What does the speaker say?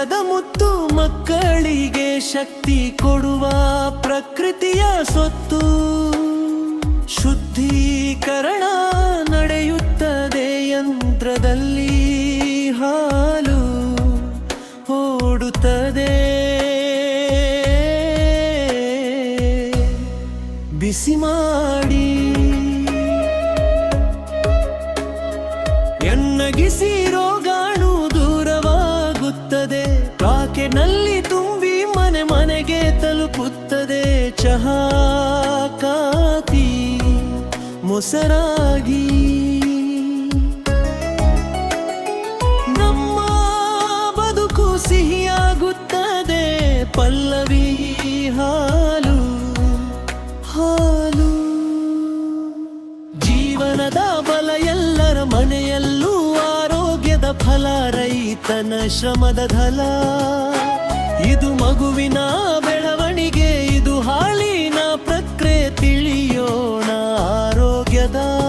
ಆರೋಗ್ಯದ ಮುತ್ತು ಮಕ್ಕಳಿಗೆ ಶಕ್ತಿ ಕೊಡುವ ಪ್ರಕೃತಿಯ ಸೊತ್ತು. ಶುದ್ಧೀಕರಣ ನಡೆಯುತ್ತದೆ ಯಂತ್ರದಲ್ಲಿ ಹಾಲು ಓಡುತ್ತದೆ. ಬಿಸಿ ಮಾಡಿ ಎನ್ನಗಿಸಿ ಪಾಕೆನಲ್ಲಿ ತುಂಬಿ ಮನೆ ಮನೆಗೆ ತಲುಪುತ್ತದೆ ಚಹಾ ಕಾತಿ ಮೊಸರಾಗಿ. ನಮ್ಮ ಬದುಕು ಸಿಹಿಯಾಗುತ್ತದೆ, ಪಲ್ಲವಿ ಹಾಲು ಹಾಲು. ಜೀವನದ ಬಲ ಎಲ್ಲರ ಮನೆಯಲ್ಲೂ ಆರೋಗ್ಯದ ಫಲ, ರೈತನ ಶ್ರಮದ ಧಲ. ಇದು ಮಗುವಿನ ಬೆಳವಣಿಗೆ ಇದು ಹಾಲಿನ ಪ್ರಕ್ರಿಯೆ ತಿಳಿಯೋಣ. ಆರೋಗ್ಯದ